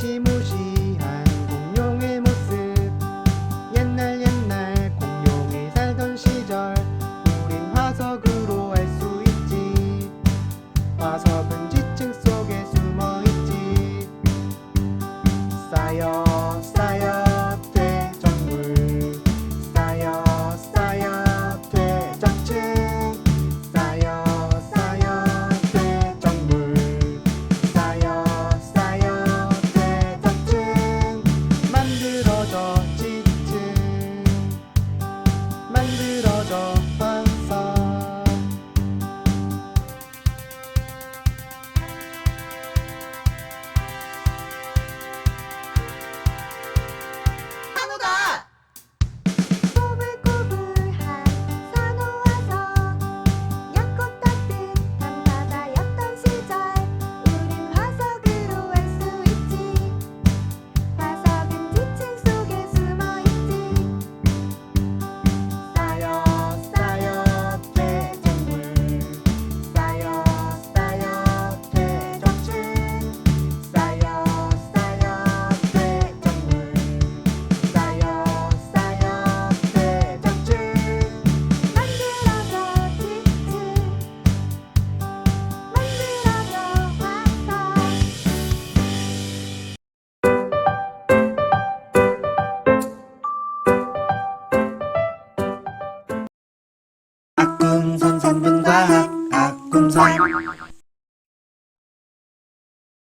무시무시한 공룡의 모습. 옛날 옛날 공룡이 살던 시절 우린 화석으로 알 수 있지. 화석은 지층 속에 숨어있지. 아꿈선 3분 과학 아꿈선.